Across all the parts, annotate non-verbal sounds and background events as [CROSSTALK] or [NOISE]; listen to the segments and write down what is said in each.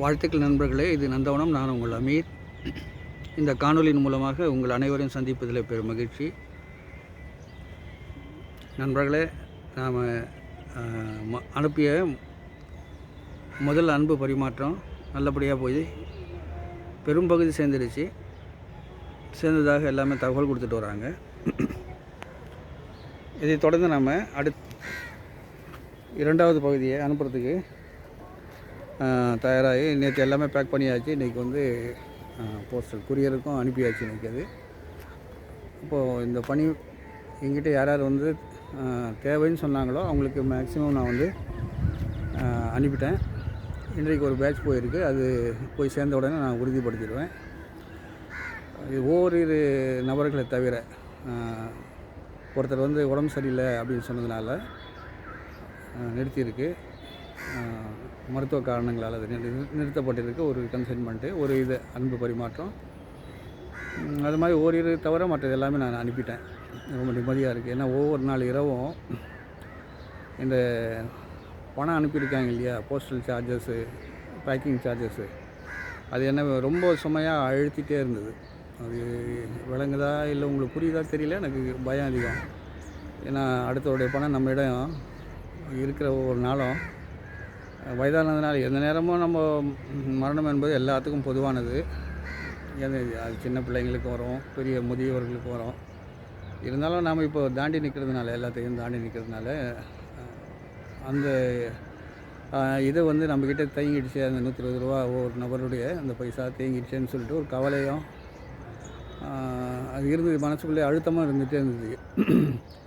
வாழ்த்துக்கள் நண்பர்களே இது நந்தவனம் நான் உங்கள் அமீர். இந்த காணொலியின் மூலமாக உங்கள் அனைவரையும் சந்திப்பதில் பெரும் மகிழ்ச்சி. நண்பர்களே நாம் அனுப்பிய முதல் அன்பு பரிமாற்றம் நல்லபடியாக போய் பெரும்பகுதி சேர்ந்துருச்சு சேர்ந்ததாக எல்லாமே தகவல் கொடுத்துட்டு வராங்க. இதை தொடர்ந்து நாம் அடுத் இரண்டாவது பகுதியை அனுப்புறதுக்கு தயாராகி நேற்று எல்லாமே பேக் பண்ணியாச்சு. இன்றைக்கி வந்து போஸ்டல் குரியருக்கும் அனுப்பியாச்சு இன்றைக்கி அது. இப்போது இந்த பணி எங்கிட்ட யார் யார் வந்து தேவைன்னு சொன்னாங்களோ அவங்களுக்கு மேக்ஸிமம் நான் வந்து அனுப்பிட்டேன். இன்றைக்கு ஒரு பேட்ச் போயிருக்கு. அது போய் சேர்ந்த உடனே நான் உறுதிப்படுத்திடுவேன். இது ஓரிரு நபர்களை தவிர ஒருத்தர் வந்து உடம்பு சரியில்லை அப்படின்னு சொன்னதுனால நிறுத்தியிருக்கு. மருத்துவ காரணங்களால் அது நிறுத்தப்பட்டிருக்க நிறுத்தப்பட்டிருக்கு. ஒரு கன்சைன்மெண்ட்டு ஒரு இது அன்பு பரிமாற்றம். அது மாதிரி ஓரிரு தவிர மற்றது எல்லாமே நான் அனுப்பிட்டேன். ரொம்ப நிம்மதியாக இருக்குது ஏன்னா ஒவ்வொரு நாள் இரவும் இந்த பணம் அனுப்பியிருக்காங்க இல்லையா? போஸ்டல் சார்ஜஸ்ஸு பேக்கிங் சார்ஜஸ்ஸு அது என்ன ரொம்ப சுமையாக அழுத்திட்டே இருந்தது. அது விளங்குதா இல்லை உங்களுக்கு புரியுதா தெரியல. எனக்கு பயம் அதிகம். ஏன்னா அடுத்தவருடைய பணம் நம்ம இடம் இருக்கிற ஒவ்வொரு நாளும் வயதானதுனால் எந்த நேரமும் நம்ம மரணம் என்பது எல்லாத்துக்கும் பொதுவானது. அது சின்ன பிள்ளைங்களுக்கு வரும் பெரிய முதியவர்களுக்கு வரும். இருந்தாலும் நாம் இப்போ தாண்டி நிற்கிறதுனால எல்லாத்தையும் தாண்டி நிற்கிறதுனால அந்த இதை வந்து நம்மக்கிட்ட தேங்கிடுச்சு அந்த நூற்றி இருபது ரூபா ஒவ்வொரு நபருடைய அந்த பைசா தேங்கிடுச்சேன்னு சொல்லிட்டு ஒரு கவலையும் அது இருந்தது. மனசுக்குள்ளே அழுத்தமாக இருந்துகிட்டே இருந்தது.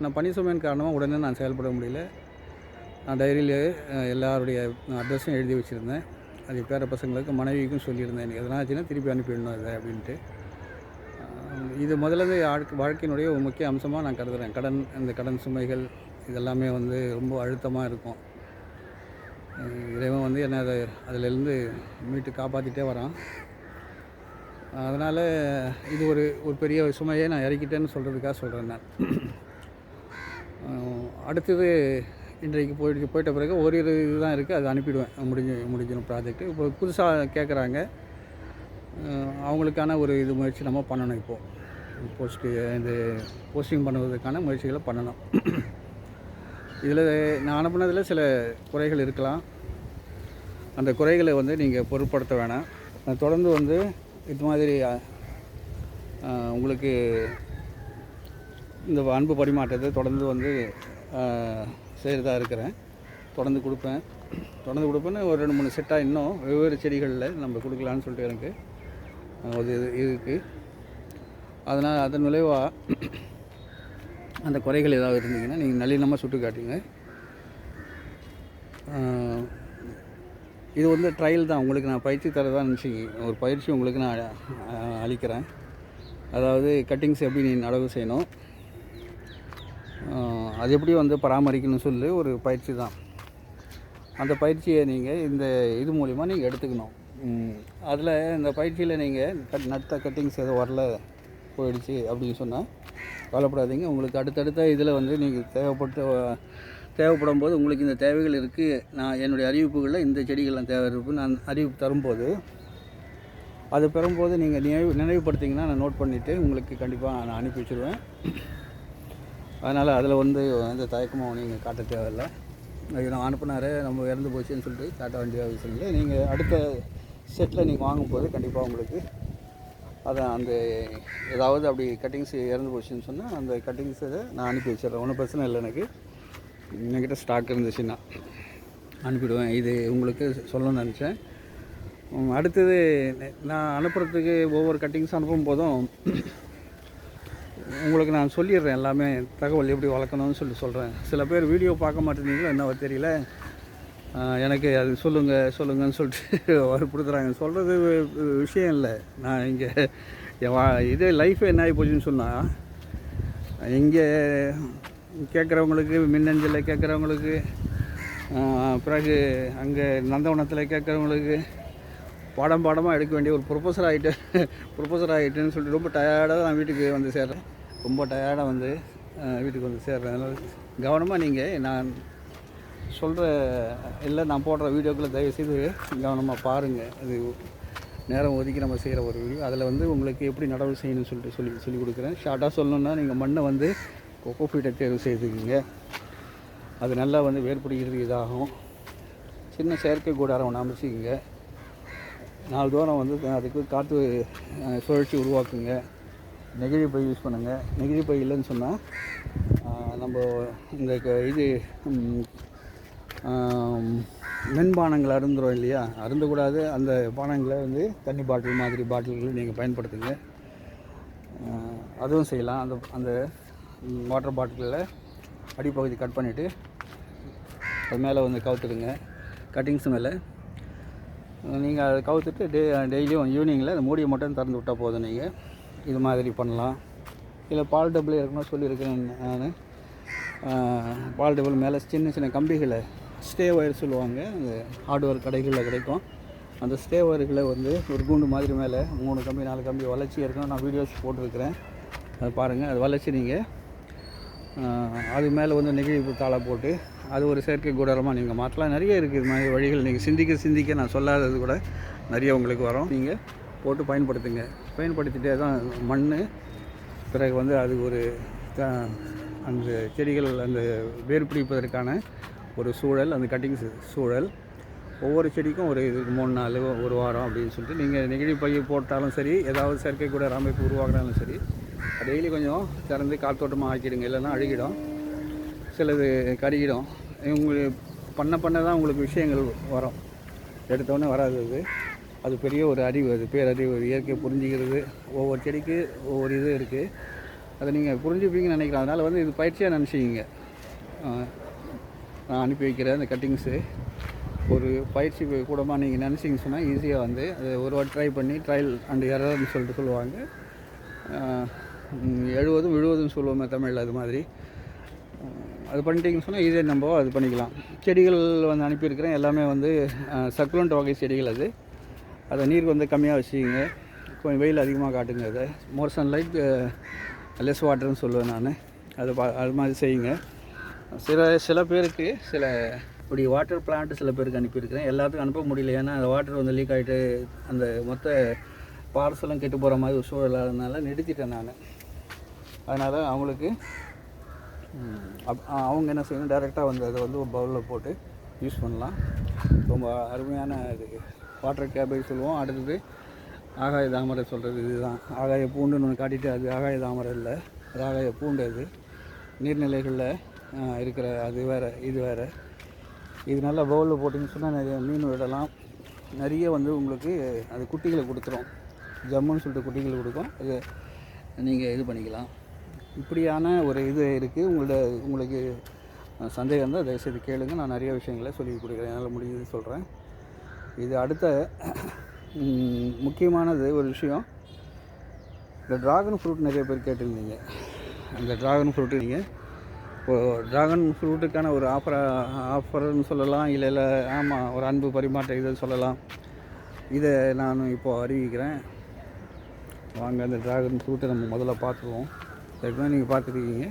நான் பணி சுமையின் காரணமாக உடனே நான் செயல்பட முடியல. நான் டைரியில் எல்லாருடைய அட்ரஸும் எழுதி வச்சுருந்தேன். அது பேர பசங்களுக்கு மனைவிக்கும் சொல்லியிருந்தேன். எனக்கு எதனா ஆச்சுன்னா திருப்பி அனுப்பிடணும் இதை அப்படின்ட்டு. இது முதல்ல வாழ்க்கையினுடைய ஒரு முக்கிய அம்சமாக நான் கருதுகிறேன் கடன் இந்த கடன் சுமைகள் இதெல்லாமே வந்து ரொம்ப அழுத்தமாக இருக்கும். இறைவன் வந்து என்னை அதை அதிலிருந்து மீட்டு காப்பாற்றிட்டே வரான். அதனால் இது ஒரு ஒரு பெரிய சுமையை நான் இறக்கிட்டேன்னு சொல்கிறதுக்காக சொல்கிறேன் நான். அடுத்தது இன்றைக்கு போயிட்டு போயிட்ட பிறகு ஒரு இரு இதுதான் இருக்குது அது அனுப்பிடுவேன். முடிஞ்சு முடிஞ்சிடும் ப்ராஜெக்ட்டு இப்போ புதுசாக கேட்குறாங்க அவங்களுக்கான ஒரு இது முயற்சி நம்ம பண்ணணும் இப்போது போஸ்ட்டு இந்த போஸ்டிங் பண்ணுவதற்கான முயற்சிகளை பண்ணணும். இதில் நான் அனுப்புனதில் சில குறைகள் இருக்கலாம். அந்த குறைகளை வந்து நீங்கள் பொருட்படுத்த வேணாம். நான் தொடர்ந்து வந்து இது மாதிரி உங்களுக்கு இந்த அன்பு பரிமாற்றத்தை தொடர்ந்து வந்து செய்கிறதா இருக்கிறேன். தொடர்ந்து கொடுப்பேன். தொடர்ந்து கொடுப்பேன்னு ஒரு ரெண்டு மூணு செட்டாக இன்னும் வெவ்வேறு செடிகளில் நம்ம கொடுக்கலான்னு சொல்லிட்டு எனக்கு ஒரு இது இருக்குது அதனால் அதன் விளைவாக அந்த குறைகள் ஏதாவது இருந்தீங்கன்னா நீங்கள் நல்லினமாக சுட்டு காட்டுங்க. இது வந்து ட்ரையல் தான். உங்களுக்கு நான் பயிற்சி தரதான் நினச்சிங்க. ஒரு பயிற்சி உங்களுக்கு நான் அளிக்கிறேன். அதாவது கட்டிங்ஸ் எப்படி நீ நடவு செய்யணும்? அது எப்படி வந்து பராமரிக்கணும்னு சொல்லி ஒரு பயிற்சி தான். அந்த பயிற்சியை நீங்கள் இந்த இது மூலிமா நீங்கள் எடுத்துக்கணும். அதில் இந்த பயிற்சியில் நீங்கள் கட் நட்ட கட்டிங்ஸ் எதுவும் வரல போயிடுச்சு அப்படின்னு சொன்னால் கவலைப்படாதீங்க. உங்களுக்கு அடுத்தடுத்த இதில் வந்து நீங்கள் தேவைப்பட்ட தேவைப்படும் போது உங்களுக்கு இந்த தேவைகள் இருக்குது நான் என்னுடைய அறிவிப்புகளில் இந்த செடிகள்லாம் தேவை இருக்குது நான் அறிவிப்பு தரும்போது அது பெறும்போது நீங்கள் நினைவு நினைவுபடுத்திங்கன்னா நான் நோட் பண்ணிவிட்டு உங்களுக்கு கண்டிப்பாக நான் அனுப்பி வச்சுருவேன். அதனால் அதில் வந்து எந்த தயக்கமும் நீங்கள் காட்ட தேவையில்லை. நான் அனுப்புனாரு நம்ம இறந்து போச்சுன்னு சொல்லிட்டு காட்ட வேண்டிய அவசியம் இல்லை. நீங்கள் அடுத்த செட்டில் நீங்கள் வாங்கும்போது கண்டிப்பாக உங்களுக்கு அதை அந்த ஏதாவது அப்படி கட்டிங்ஸ் இறந்து போச்சுன்னு சொன்னால் அந்த கட்டிங்ஸை நான் அனுப்பி வச்சிடுறேன். ஒன்றும் பிரச்சனை இல்லை எனக்கு. என்கிட்ட ஸ்டாக் இருந்துச்சுன்னா அனுப்பிடுவேன். இது உங்களுக்கு சொல்லணும்னு நினச்சேன். அடுத்தது நான் அனுப்புகிறதுக்கு ஒவ்வொரு கட்டிங்ஸ் அனுப்பும் போதும் உங்களுக்கு நான் சொல்லிடுறேன் எல்லாமே தகவல் எப்படி வளர்க்கணும்னு சொல்லி சொல்கிறேன் சில பேர் வீடியோ பார்க்க மாட்டேங்கிறீங்களோ என்ன தெரியல. எனக்கு அது சொல்லுங்கள் சொல்லுங்கன்னு சொல்லிட்டு [LAUGHS] வற்புறுத்துறாங்க சொல்கிறது விஷயம் இல்லை. நான் இங்கே என் வா இதே லைஃப் என்ன ஆகி போச்சுன்னு சொன்னால் இங்கே கேட்குறவங்களுக்கு மின்னஞ்சலில் கேட்குறவங்களுக்கு பிறகு அங்கே நந்தவனத்தில் கேட்குறவங்களுக்கு பாடம் பாடமாக எடுக்க வேண்டிய ஒரு ப்ரொஃபஸர் ஆகிட்டேன் ப்ரொஃபஸர் ஆகிட்டேன்னு சொல்லிட்டு ரொம்ப டயர்டாக நான் வீட்டுக்கு வந்து சேர்றேன். ரொம்ப டயர்டாக வந்து வீட்டுக்கு வந்து சேர்றேன். அதனால் கவனமாக நீங்கள் நான் சொல்கிற இல்லை நான் போடுற வீடியோக்களை தயவுசெய்து கவனமாக பாருங்கள் அது நேரம் ஒதுக்கி நம்ம செய்கிற ஒரு வீடியோ அதில் வந்து உங்களுக்கு எப்படி நடவு செய்யணும்னு சொல்லிட்டு சொல்லி சொல்லி கொடுக்குறேன். ஷார்ட்டாக சொல்லணுன்னா நீங்கள் மண்ணை வந்து கொக்கோ ஃபீட்டை தேர்வு செய்துக்குங்க. அது நல்லா வந்து வேர்பிடிக்கிறது இதாகும். சின்ன செயற்கை கூடாரம் ஒன்று அமைச்சிக்கங்க. நாலு தூரம் வந்து அதுக்கு காற்று சுழற்சி உருவாக்குங்க. நெகிழி பை யூஸ் பண்ணுங்கள் நெகிழி பை இல்லைன்னு சொன்னால் நம்ம இந்த க- இது மென்பானங்களை ஆம், அருந்துறோம் இல்லையா? அருந்தக்கூடாது. அந்த பானங்களை வந்து தண்ணி பாட்டில் மாதிரி பாட்டில்கள் நீங்கள் பயன்படுத்துங்க. அதுவும் செய்யலாம். அந்த அந்த வாட்டர் பாட்டிலில் அடிப்பகுதி கட் பண்ணிவிட்டு அது மேலே வந்து கவுத்துடுங்க. கட்டிங்ஸ் மேலே நீங்கள் அதை கவுத்துட்டு டே டெய்லியும் ஈவினிங்கில் அந்த மூடியை மட்டும் திறந்து விட்டால் போதும் நீங்கள் இது மாதிரி பண்ணலாம். இல்லை பால் டபுள் இருக்கணும் சொல்லியிருக்கிறேன் நான். பால் டபுள் மேலே சின்ன சின்ன கம்பிகளை ஸ்டே ஒயர் சொல்லுவாங்க. அந்த ஹார்ட்வேர் கடைகளில் கிடைக்கும். அந்த ஸ்டே ஒயர்களை வந்து ஒரு கூண்டு மாதிரி மேலே மூணு கம்பி நாலு கம்பி வளர்ச்சி இருக்கணும். நான் வீடியோஸ் போட்டிருக்கிறேன். அது பாருங்கள் அது வளர்ச்சி நீங்கள் அது மேலே வந்து நெகிழிப்பு தாளை போட்டு அது ஒரு செயற்கை கூடாரமாக நீங்கள் மாற்றலாம் நிறைய இருக்குது இது மாதிரி வழிகள். நீங்கள் சிந்திக்க சிந்திக்க நான் சொல்லாதது கூட நிறைய உங்களுக்கு வரும். நீங்கள் போட்டு பயன்படுத்துங்க. பயன்படுத்திட்டே தான் மண் பிறகு வந்து அது ஒரு த- அந்த செடிகள் அந்த வேர் பிடிப்பதற்கான ஒரு சூழல் அந்த கட்டிங்ஸ் சூழல். ஒவ்வொரு செடிக்கும் ஒரு இதுக்கு மூணு நாள் ஒரு வாரம் அப்படின்னு சொல்லிட்டு நீங்கள் நெகிழி பை போட்டாலும் சரி ஏதாவது செயற்கை கூட அமைப்பு உருவாக்குனாலும் சரி டெய்லி கொஞ்சம் திறந்து காற்றோட்டமாக ஆக்கிடுங்க. இல்லைன்னா அழுகிடும். சிலது கருகிடும் உங்களுக்கு பண்ண பண்ண தான் உங்களுக்கு விஷயங்கள் வரும். எடுத்தோடனே வராது அது. அது பெரிய ஒரு அறிவு. அது பேரறிவு. அது இயற்கையை புரிஞ்சுக்கிறது. ஒவ்வொரு செடிக்கு ஒவ்வொரு இது இருக்குது அதை நீங்கள் புரிஞ்சுப்பீங்கன்னு நினைக்கிறேன். அதனால் வந்து இது பயிற்சியாக நினச்சிக்கிங்க. நான் அனுப்பி வைக்கிற அந்த கட்டிங்ஸு. ஒரு பயிற்சி கூடமாக நீங்கள் நினச்சிங்க சொன்னால் ஈஸியாக வந்து அது ஒரு வாட்டி ட்ரை பண்ணி ட்ரையல் அண்ட் எரர்னு சொல்லிட்டு சொல்லுவாங்க. எழுபதும் எழுவதும் விழுவதும் சொல்லுவோமே தமிழில் அது மாதிரி. அது பண்ணிட்டீங்கன்னு சொன்னால் ஈஸியாக நம்ம அது பண்ணிக்கலாம். செடிகள் வந்து அனுப்பியிருக்கிறேன். எல்லாமே வந்து சக்குலண்ட் வகை செடிகள் அது. அதை நீர் வந்து கம்மியாக வச்சுக்கிங்க. கொஞ்சம் வெயில் அதிகமாக காட்டுங்க அதை. மோர் சன்லைட் லெஸ் வாட்டர்னு சொல்லுவேன் நான். அது பா அது மாதிரி செய்யுங்க. சில சில பேருக்கு சில இப்படி வாட்டர் பிளான்ட் சில பேருக்கு அனுப்பியிருக்கிறேன். எல்லாத்துக்கும் அனுப்ப முடியல. ஏன்னா அந்த வாட்டர் வந்து லீக் ஆகிட்டு அந்த மொத்த பார்சலும் கெட்டு போகிற மாதிரி ஒரு சூழல் அதனால நிறுத்திட்டேன் நான். அதனால் அவங்களுக்கு அவங்க என்ன செய்யணும்? டைரெக்டாக வந்து அதை வந்து ஒரு பவுலில் போட்டு யூஸ் பண்ணலாம். ரொம்ப அருமையான இது. வாட்டர் கேபேஜ் சொல்லுவோம். அடுத்தது ஆகாய தாமரை சொல்கிறது இதுதான். ஆகாய பூண்டுன்னு ஒன்று காட்டிட்டு அது ஆகாய தாமரை இல்லை. அது ஆகாய பூண்டு அது. நீர்நிலைகளில் இருக்கிற அது வேறு இது வேறு. இது நல்லா பவுலில் போட்டிங்கன்னு சொன்னால் நிறைய மீன் விடலாம். நிறைய வந்து உங்களுக்கு அது குட்டிகளை கொடுத்துரும். ஜம்முன்னு சொல்லிட்டு குட்டிகளை கொடுக்கும். அது நீங்கள் இது பண்ணிக்கலாம். இப்படியான ஒரு இது இருக்குது உங்களோட உங்களுக்கு சந்தேகம் இருந்தால் தயவுசெய்து கேளுங்க. நான் நிறைய விஷயங்களை சொல்லி கொடுக்குறேன். என்னால் முடிஞ்சது சொல்கிறேன் இது அடுத்த முக்கியமானது ஒரு விஷயம். இந்த ட்ராகன் ஃப்ரூட் நிறைய பேர் கேட்டிருந்தீங்க. அந்த ட்ராகன் ஃப்ரூட்டு நீங்கள் இப்போது ட்ராகன் ஃப்ரூட்டுக்கான ஒரு ஆஃபர் ஆஃபர்னு சொல்லலாம். இல்லை இல்லை ஆமாம் ஒரு அன்பு பரிமாற்ற இதை சொல்லலாம். இதை நான் இப்போது அறிவிக்கிறேன். வாங்க அந்த ட்ராகன் ஃப்ரூட்டை நம்ம முதல்ல பார்த்துருவோம். ஏற்கனவே நீங்கள் பார்த்துருக்கீங்க.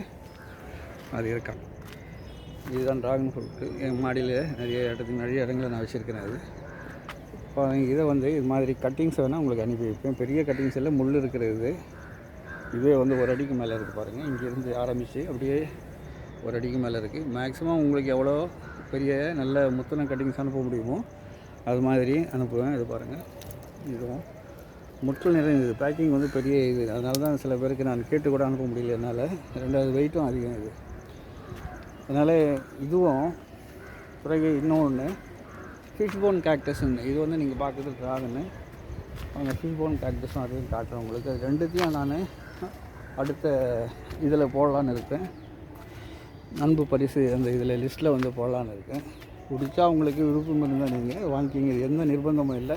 அது இருக்கா. இதுதான் ட்ராகன் ஃப்ரூட்டு என் மாடியில் நிறைய இடத்துக்கு நிறைய இடங்களில் நான் வச்சுருக்கிறேன் அது. இப்போ இதை வந்து இது மாதிரி கட்டிங்ஸ் வேணால் உங்களுக்கு அனுப்பி வைப்பேன். பெரிய கட்டிங்ஸ் எல்லாம் முள் இருக்கிறது. இதுவே வந்து ஒரு அடிக்கு மேலே இருக்குது பாருங்கள் இங்கேருந்து ஆரம்பித்து அப்படியே ஒரு அடிக்கு மேலே இருக்குது மேக்ஸிமம் உங்களுக்கு எவ்வளோ பெரிய நல்ல முத்தன கட்டிங்ஸ் அனுப்ப முடியுமோ அது மாதிரி அனுப்புவேன். இது பாருங்கள் இதுவும் முற்றில் நிறைந்தது பேக்கிங் வந்து பெரிய இது. அதனால தான் சில பேருக்கு நான் கேட்டு கூட அனுப்ப முடியல என்னால். ரெண்டாவது வெயிட்டும் அதிகம் இது. அதனால் இதுவும் பிறகு இன்னொன்று ஃபிஷ் போன் கேக்டஸ்ன்னு இது வந்து நீங்கள் பார்க்குறது ட்ராகன்னு அவங்க ஃபிஷ் போன் கேக்டஸும் அதையும் காட்டுறேன் உங்களுக்கு. அது ரெண்டுத்தையும் நான் அடுத்த இதில் போடலான்னு இருக்கேன். அன்பு பரிசு அந்த இதில் லிஸ்ட்டில் வந்து போடலான்னு இருக்கேன். பிடிச்சா உங்களுக்கு விருப்பம் இருந்தால் நீங்கள் வாங்கிக்கிங்க. எந்த நிர்பந்தமும் இல்லை.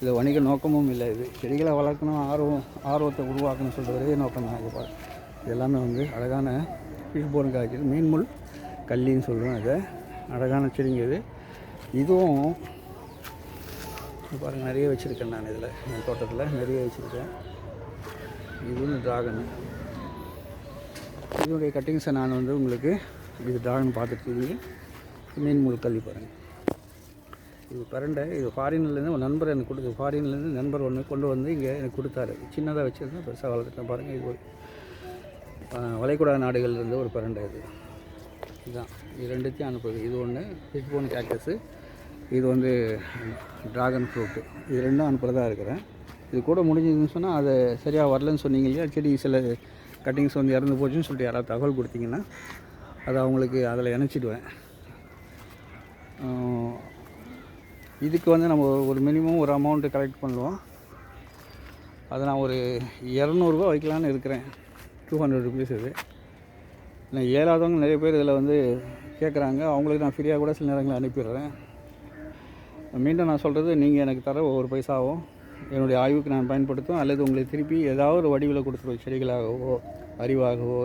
இது வணிக நோக்கமும் இல்லை. இது செடிகளை வளர்க்கணும் ஆர்வம் ஆர்வத்தை உருவாக்கணும் சொல்கிற ஒரே நோக்கம் தான் இது பாரு இது எல்லாமே வந்து அழகான ஃபிஷ் போன் காய்ச்சல் மீன்முள் கல்லின்னு சொல்லுவேன் அதை. அழகான செடிங்க இது. இதுவும் பாருங்கள் பாருங்க நிறைய வச்சுருக்கேன் நான் இதில். என் தோட்டத்தில் நிறைய வச்சுருக்கேன். இதுவும் ட்ராகன் இதனுடைய கட்டிங்ஸை நான் வந்து உங்களுக்கு இது ட்ராகன் பார்த்துருக்கீங்க மீன் முழுக்கல்லி பாருங்கள் இது பரண்டை இது ஃபாரின்லேருந்து ஒரு நண்பர் எனக்கு கொடுத்து ஃபாரின்லேருந்து நண்பர் ஒன்று கொண்டு வந்து இங்கே எனக்கு கொடுத்தாரு. சின்னதாக வச்சுருந்தேன் பெருசாக வளர்த்துட்டேன் பாருங்கள் இது ஒரு வளைகுடா நாடுகள்லேருந்து ஒரு பரண்டை இது. இதுதான் இது ரெண்டுத்தையும் அனுப்புது. இது ஒன்று ஃபிஷ்போன் கேக்டஸு இது வந்து ட்ராகன் ஃப்ரூட்டு இது ரெண்டும் அனுப்புகிறதா இருக்கிறேன். இது கூட முடிஞ்சதுன்னு சொன்னால் அது சரியாக வரலன்னு சொன்னீங்க இல்லையா? செடி சில கட்டிங்ஸ் வந்து இறந்து போச்சுன்னு சொல்லிட்டு யாராவது தகவல் கொடுத்தீங்கன்னா அதை அவங்களுக்கு அதில் இணைச்சிடுவேன். இதுக்கு வந்து நம்ம ஒரு மினிமம் ஒரு அமௌண்ட்டு கலெக்ட் பண்ணுவோம். அதை நான் ஒரு இரநூறுபா வைக்கலான்னு இருக்கிறேன். டூ ஹண்ட்ரட் ருபீஸ் இது. நான் ஏழாதவங்க நிறைய பேர் இதில் வந்து கேட்குறாங்க அவங்களுக்கு நான் ஃப்ரீயாக கூட சில நேரங்களில் அனுப்பிடுறேன். மீண்டும் நான் சொல்கிறது நீங்கள் எனக்கு தர ஒவ்வொரு பைசாவும் என்னுடைய ஆய்வுக்கு நான் பயன்படுத்தும் அல்லது உங்களுக்கு திருப்பி ஏதாவது ஒரு வடிவில் கொடுத்துருவோம் செடிகளாகவோ அறிவாகவோ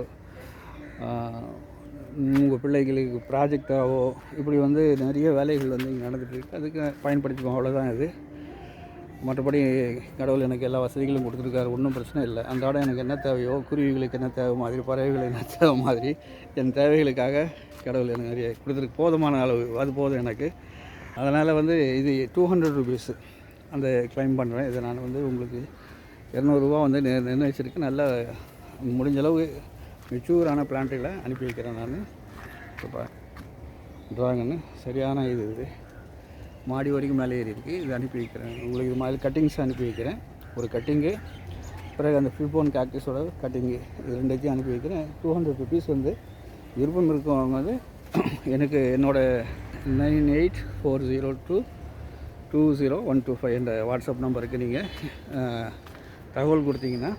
உங்கள் பிள்ளைகளுக்கு ப்ராஜெக்டாகவோ இப்படி வந்து நிறைய வேலைகள் வந்து இங்கே நடந்துகிட்ருக்கு அதுக்கு பயன்படுத்திப்போம். அவ்வளோதான் இது. மற்றபடி கடவுள் எனக்கு எல்லா வசதிகளும் கொடுத்துருக்காரு. ஒன்றும் பிரச்சனை இல்லை. அந்த அன்றாட எனக்கு என்ன தேவையோ குருவிகளுக்கு என்ன தேவை மாதிரி பறவைகளுக்கு என்ன தேவை மாதிரி என் தேவைகளுக்காக கடவுள் எனக்கு நிறைய கொடுத்துருக்கு. போதுமான அளவு. அது போதும் எனக்கு. அதனால் வந்து இது டூ ஹண்ட்ரட் ருபீஸு அந்த க்ளைம் பண்ணுறேன் இதை நான் வந்து உங்களுக்கு இரநூறுவா வந்து நிர்ணயிச்சிருக்கு. நல்லா முடிஞ்ச அளவு மெச்சூரான பிளான்ட்டுகளை அனுப்பி வைக்கிறேன் நான். இப்போ ட்ராகன்னு சரியான இது இது. மாடி வரைக்கும் மேலே ஏறி இருக்குது இது அனுப்பி வைக்கிறேன். உங்களுக்கு இது மாதிரி கட்டிங்ஸ் அனுப்பி வைக்கிறேன். ஒரு கட்டிங்கு பிறகு அந்த ஃபில்போன் கேக்டஸோட கட்டிங்கு இது ரெண்டுத்தையும் அனுப்பி வைக்கிறேன். டூ ஹண்ட்ரட் ருபீஸ் வந்து விருப்பம் இருக்கவங்க வந்து எனக்கு என்னோடய nine eight four zero two two zero one two five என்ற வாட்ஸ்அப் நம்பருக்கு நீங்கள் தகவல் கொடுத்தீங்கன்னா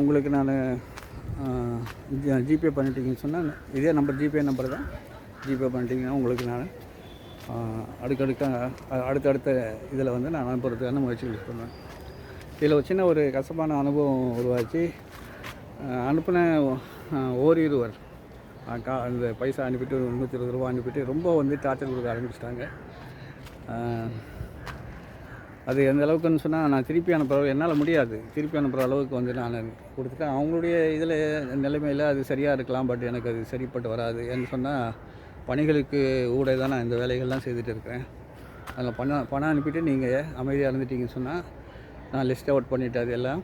உங்களுக்கு நான் ஜிபே பண்ணிட்டீங்கன்னு சொன்னால் இதே நம்பர் ஜிபே நம்பர் தான். ஜிபே பண்ணிட்டீங்கன்னா உங்களுக்கு நான் அடுக்கடுக்காக அடுத்தடுத்த இதில் வந்து நான் அனுப்புறதுக்கான முயற்சிகள் பண்ணுவேன். இதில் ஒரு சின்ன ஒரு கசப்பான அனுபவம் உருவாச்சு. அனுப்பின ஓரிருவர் கா அந்த பைசா அனுப்பிட்டு ஒரு நூற்றி இருபது ரூபா அனுப்பிட்டு ரொம்ப வந்து டார்ச்சர் கொடுக்க ஆரம்பிச்சிட்டாங்க. அது எந்த அளவுக்குன்னு சொன்னால் நான் திருப்பி அனுப்புகிற என்னால் முடியாது. திருப்பி அனுப்புகிற அளவுக்கு வந்து நான் கொடுத்துட்டேன். அவங்களுடைய இதில் நிலைமையில் அது சரியாக இருக்கலாம் பட் எனக்கு அது சரிப்பட்டு வராது. ஏன்னு சொன்னால் பணிகளுக்கு ஊட தான் நான் இந்த வேலைகள்லாம் செய்துட்டு இருக்கிறேன். அதில் பணம் பணம் அனுப்பிட்டு நீங்கள் அமைதியாக இருந்துட்டீங்கன்னு சொன்னால் நான் லிஸ்ட் அவுட் பண்ணிவிட்டு அது எல்லாம்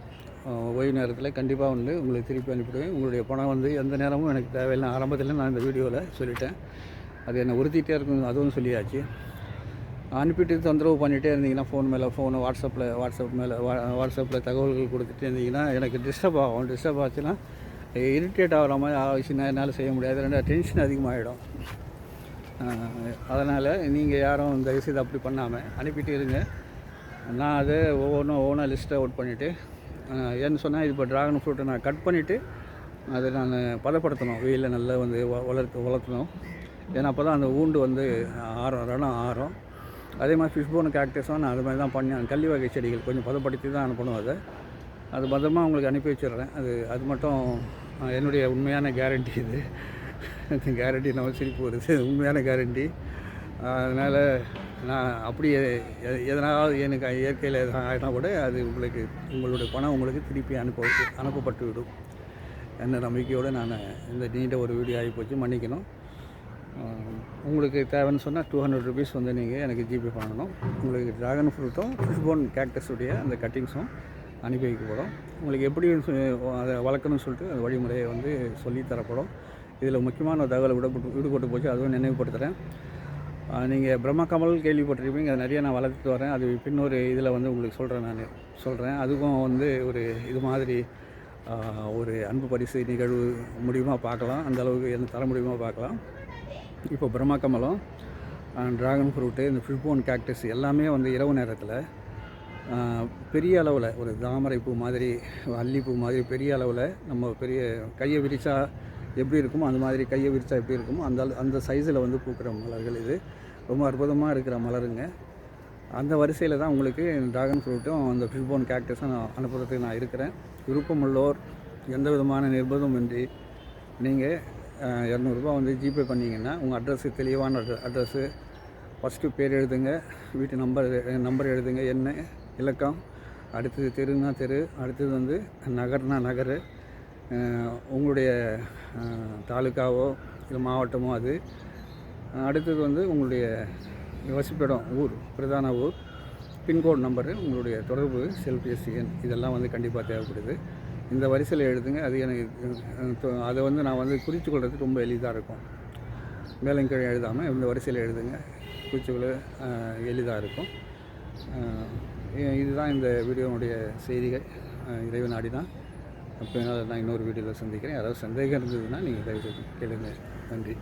ஓய்வு நேரத்தில் கண்டிப்பாக வந்து உங்களுக்கு திருப்பி அனுப்பிடுவேன். உங்களுடைய பணம் வந்து எந்த நேரமும் எனக்கு தேவையில்லை. ஆரம்பத்தில் நான் இந்த வீடியோவில் சொல்லிட்டேன். அது என்னை உறுத்திட்டே இருக்கும். அதுவும் சொல்லியாச்சு. அனுப்பிட்டு தொந்தரவு பண்ணிகிட்டே இருந்தீங்கன்னா ஃபோன் மேலே ஃபோனு வாட்ஸ்அப்பில் வாட்ஸ்அப் மேலே வா வாட்ஸ்அப்பில் தகவல்கள் கொடுத்துட்டே இருந்தீங்கன்னா எனக்கு டிஸ்டர்ப் ஆகும். டிஸ்டர்ப் ஆச்சுன்னா இரிட்டேட் ஆகிற மாதிரி ஆச்சுன்னா என்னால் செய்ய முடியாது. ரெண்டு டென்ஷன் அதிகமாகிடும் அதனால் நீங்கள் யாரும் தயவுசெய்து அப்படி பண்ணாமல் அனுப்பிட்டு இருங்க. நான் அதை ஒவ்வொன்றும் ஒவ்வொன்றா லிஸ்ட்டை அவுட் பண்ணிவிட்டு ஏன்னு சொன்னால் இப்போ ட்ராகன் ஃப்ரூட்டை நான் கட் பண்ணிவிட்டு அதை நான் பதப்படுத்தணும். வெயிலில் நல்லா வந்து வ- வளர்த்து வளர்த்தணும். ஏன்னா அப்போ தான் அந்த ஊண்டு வந்து ஆறும் ரணம் ஆறும். அதே மாதிரி ஃபிஷ் போன் கேக்டஸும் நான் அது மாதிரி தான் பண்ணி கள்ளி வகை செடிகள் கொஞ்சம் பதப்படுத்தி தான் அனுப்பணும் அதை. அது பத்திரமா உங்களுக்கு அனுப்பி வச்சிடுறேன். அது அது மட்டும் என்னுடைய உண்மையான கேரண்டி இது. [LAUGHS] கேரண்டி நம்ம சிரிப்பு வருது. [LAUGHS] உண்மையான கேரண்டி அதனால் நான் அப்படி எதனாவது எனக்கு இயற்கையில் எதனா ஆகினா கூட அது உங்களுக்கு உங்களுடைய பணம் உங்களுக்கு திருப்பி அனுப்ப அனுப்பப்பட்டு விடும் என்ற நம்பிக்கையோடு நான் இந்த நீண்ட ஒரு வீடியோ ஆகி போச்சு. மன்னிக்கணும். உங்களுக்கு தேவைன்னு சொன்னால் டூ ஹண்ட்ரட் ருபீஸ் வந்து நீங்கள் எனக்கு ஜிபே பண்ணணும். உங்களுக்கு ட்ராகன் ஃப்ரூட்டும் ஃபிஷ்போன் கேக்டஸுடைய அந்த கட்டிங்ஸும் அனுப்பி வைக்கப்படும் உங்களுக்கு எப்படி அதை வளர்க்கணும்னு சொல்லிட்டு அந்த வழிமுறையை வந்து சொல்லித் தரப்படும். இதில் முக்கியமான தகவலை தகவல் விடப்பட்டு விடுபட்டு போச்சு அதுவும் நினைவுபடுத்துகிறேன். நீங்கள் பிரம்மா கமல் கேள்விப்பட்டிருப்பீங்க அது நிறைய நான் வளர்த்துட்டு வரேன். அது பின்னொரு இதில் வந்து உங்களுக்கு சொல்கிறேன் நான் சொல்கிறேன். அதுக்கும் வந்து ஒரு இது மாதிரி ஒரு அன்பு பரிசு நிகழ்வு முடியுமா பார்க்கலாம். அந்த அளவுக்கு என்ன தர முடியுமா பார்க்கலாம். இப்போ பிரம்மா கமலம் ட்ராகன் ஃப்ரூட்டு இந்த ஃபில்போன் கேக்டஸ் எல்லாமே வந்து இரவு நேரத்தில் பெரிய அளவில் ஒரு தாமரை பூ மாதிரி அல்லிப்பூ மாதிரி பெரிய அளவில் நம்ம பெரிய கையை விரித்தா எப்படி இருக்குமோ அந்த மாதிரி கையை விரித்தா எப்படி இருக்குமோ அந்த அந்த சைஸில் வந்து பூக்கிற மலர்கள் இது. ரொம்ப அற்புதமாக இருக்கிற மலருங்க. அந்த வரிசையில் தான் உங்களுக்கு ட்ராகன் ஃப்ரூட்டும் அந்த ஃபிஷ்போன் கேக்டஸும் நான் அனுப்புறதுக்கு நான் இருக்கிறேன். விருப்பமுள்ளோர் எந்த விதமான நிர்பந்தமின்றி நீங்கள் இரநூறுபா வந்து ஜிபே பண்ணிங்கன்னா உங்கள் அட்ரஸு தெளிவான அட்ரஸ்ஸு ஃபஸ்ட்டு பேர் எழுதுங்க வீட்டு நம்பர் நம்பர் எழுதுங்க என்ன இலக்கம். அடுத்தது தெருனா தெரு அடுத்தது வந்து நகர்னா நகர். உங்களுடைய தாலுக்காவோ இல்லை மாவட்டமோ அது. அடுத்தது வந்து உங்களுடைய வசிப்பிடம் ஊர் பிரதான ஊர். பின்கோடு நம்பரு உங்களுடைய தொடர்பு செல்பிஎஸ்சி எண் இதெல்லாம் வந்து கண்டிப்பாக தேவைப்படுது. இந்த வரிசையில் எழுதுங்க. அது எனக்கு அதை வந்து நான் வந்து குறித்து கொள்றதுக்கு ரொம்ப எளிதாக இருக்கும். மேலும் கீழே எழுதாமல் இந்த வரிசையில் எழுதுங்க. குறிச்சுக்கொள்ள எளிதாக இருக்கும். இதுதான் இந்த வீடியோனுடைய செய்திகள். இறைவு இறைவன் நாடினா அப்போ நான் இன்னொரு வீடியோவில் சந்திக்கிறேன். யாராவது சந்தேகம் இருந்ததுன்னா நீங்கள் தயவு கேளுங்க. நன்றி.